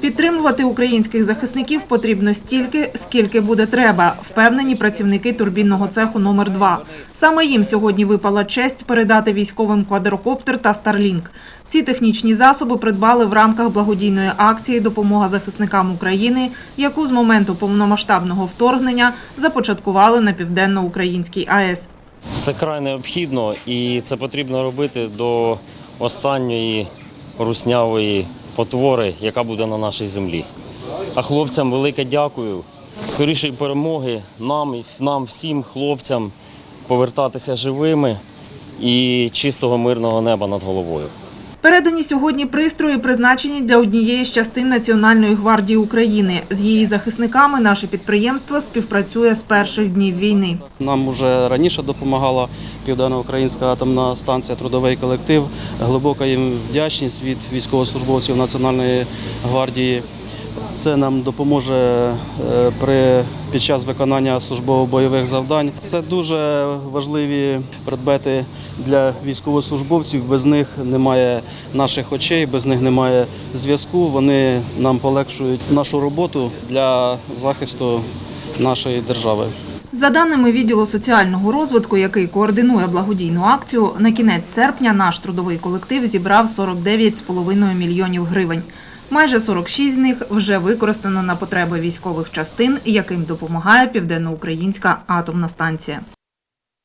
Підтримувати українських захисників потрібно стільки, скільки буде треба, впевнені працівники турбінного цеху номер 2 Саме їм сьогодні випала честь передати військовим квадрокоптер та Старлінк. Ці технічні засоби придбали в рамках благодійної акції Допомога захисникам України, яку з моменту повномасштабного вторгнення започаткували на південноукраїнській АЕС. Це край необхідно і це потрібно робити до останньої руснявої потвори, яка буде на нашій землі. А хлопцям велике дякую. Скорішої перемоги нам, нам всім хлопцям повертатися живими і чистого мирного неба над головою. Передані сьогодні пристрої призначені для однієї з частин Національної гвардії України. З її захисниками наше підприємство співпрацює з перших днів війни. Нам вже раніше допомагала Південно-Українська атомна станція Трудовий колектив. Глибока їм вдячність від військовослужбовців Національної гвардії. Це нам допоможе е, при під час виконання службово-бойових завдань. Це дуже важливі предмети для військовослужбовців. Без них немає наших очей, без них немає зв'язку. Вони нам полегшують нашу роботу для захисту нашої держави. За даними відділу соціального розвитку, який координує благодійну акцію, на кінець серпня наш трудовий колектив зібрав 49,5 мільйонів гривень. Майже 46 з них вже використано на потреби військових частин, яким допомагає Південноукраїнська атомна станція.